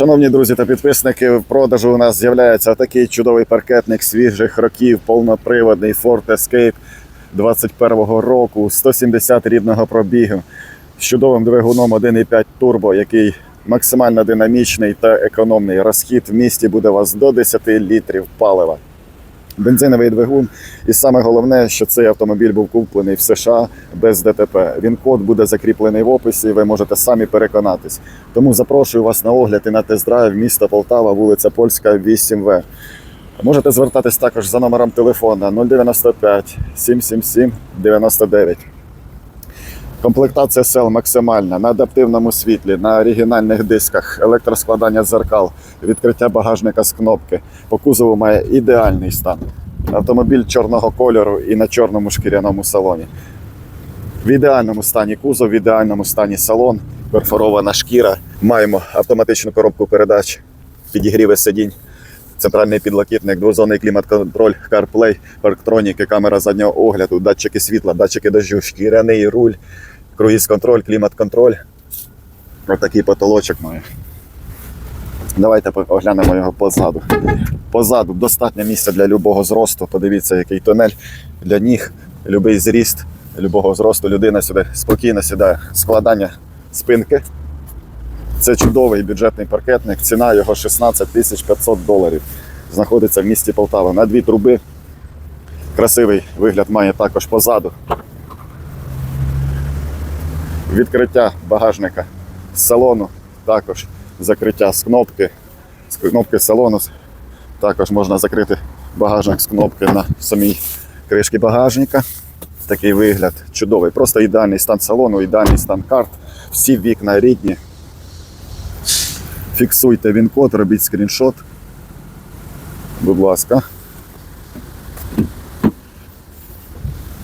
Шановні друзі та підписники, в продажу у нас з'являється такий чудовий паркетник свіжих років, повноприводний Ford Escape 21-го року, 170 рідного пробігу з чудовим двигуном 1,5 турбо, який максимально динамічний та економний. Розхід в місті буде у вас до 10 літрів палива. Бензиновий двигун, і саме головне, що цей автомобіль був куплений в США без ДТП. Він код буде закріплений в описі, ви можете самі переконатись. Тому запрошую вас на огляд і на тест-драйв міста Полтава, вулиця Польська, 8В. Можете звертатись також за номером телефона 095 777 99. Комплектація сел максимальна на адаптивному світлі, на оригінальних дисках, електроскладання дзеркал, відкриття багажника з кнопки. По кузову має ідеальний стан. Автомобіль чорного кольору і на чорному шкіряному салоні. В ідеальному стані кузов, в ідеальному стані салон, перфорована шкіра. Маємо автоматичну коробку передач, підігріви сидінь, центральний підлокітник, двозонний клімат-контроль, CarPlay, парктроніки, камера заднього огляду, датчики світла, датчики дождю, шкіряний руль, круїз-контроль, клімат-контроль. Ось такий потолочок має. Давайте оглянемо його позаду. Позаду достатньо місця для любого зросту. Подивіться, який тунель для ніг, любий зріст, любого зросту. Людина сюди спокійно сідає. Складання спинки. Це чудовий бюджетний паркетник. Ціна його 16 тисяч 500 доларів. Знаходиться в місті Полтава на дві труби. Красивий вигляд має також позаду. Відкриття багажника з салону, також закриття з кнопки. З кнопки салону також можна закрити багажник з кнопки на самій кришці багажника. Такий вигляд чудовий. Просто ідеальний стан салону, ідеальний стан карт. Всі вікна рідні. Фіксуйте він-код, робіть скріншот. Будь ласка.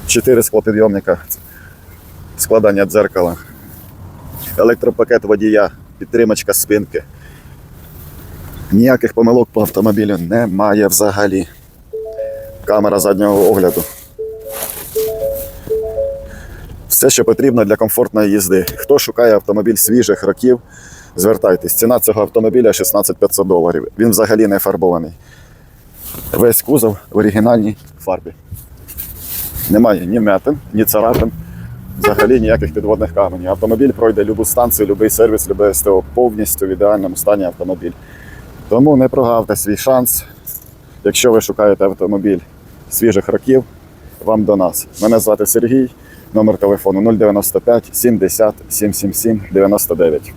Чотири склопідйомника. Складання дзеркала. Електропакет водія, підтримочка спинки. Ніяких помилок по автомобілю немає взагалі. Камера заднього огляду. Все, що потрібно для комфортної їзди. Хто шукає автомобіль свіжих років, звертайтесь. Ціна цього автомобіля 16 500 доларів. Він взагалі не фарбований. Весь кузов в оригінальній фарбі. Немає ні метин, ні царапин, взагалі ніяких підводних каменів. Автомобіль пройде любу станцію, будь-який сервіс, любе СТО повністю в ідеальному стані автомобіль. Тому не прогавте свій шанс. Якщо ви шукаєте автомобіль свіжих років, вам до нас. Мене звати Сергій, номер телефону 095 70 777 99.